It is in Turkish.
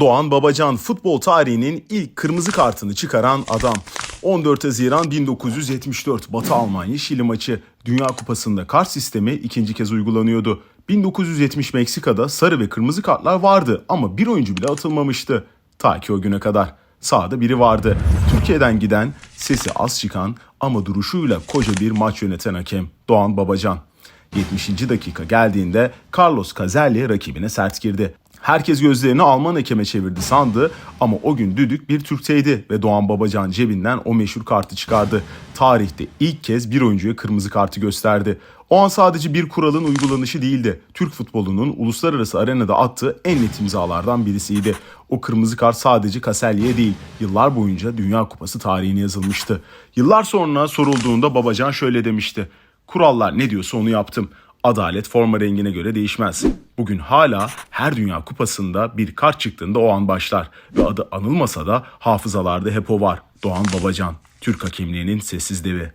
Doğan Babacan futbol tarihinin ilk kırmızı kartını çıkaran adam. 14 Haziran 1974 Batı Almanya Şili maçı. Dünya Kupası'nda kart sistemi ikinci kez uygulanıyordu. 1970 Meksika'da sarı ve kırmızı kartlar vardı ama bir oyuncu bile atılmamıştı. Ta ki o güne kadar. Sağda biri vardı. Türkiye'den giden, sesi az çıkan ama duruşuyla koca bir maç yöneten hakem Doğan Babacan. 70. dakika geldiğinde Carlos Caselli rakibine sert girdi. Herkes gözlerini Alman hakeme çevirdi sandı ama o gün düdük bir Türk'teydi ve Doğan Babacan cebinden o meşhur kartı çıkardı. Tarihte ilk kez bir oyuncuya kırmızı kartı gösterdi. O an sadece bir kuralın uygulanışı değildi. Türk futbolunun uluslararası arenada attığı en net imzalardan birisiydi. O kırmızı kart sadece Kaselli'ye değil, yıllar boyunca Dünya Kupası tarihine yazılmıştı. Yıllar sonra sorulduğunda Babacan şöyle demişti. Kurallar ne diyorsa onu yaptım. Adalet forma rengine göre değişmez. Bugün hala her Dünya Kupası'nda bir kart çıktığında o an başlar ve adı anılmasa da hafızalarda hep o var. Doğan Babacan, Türk hakemliğinin sessiz devi.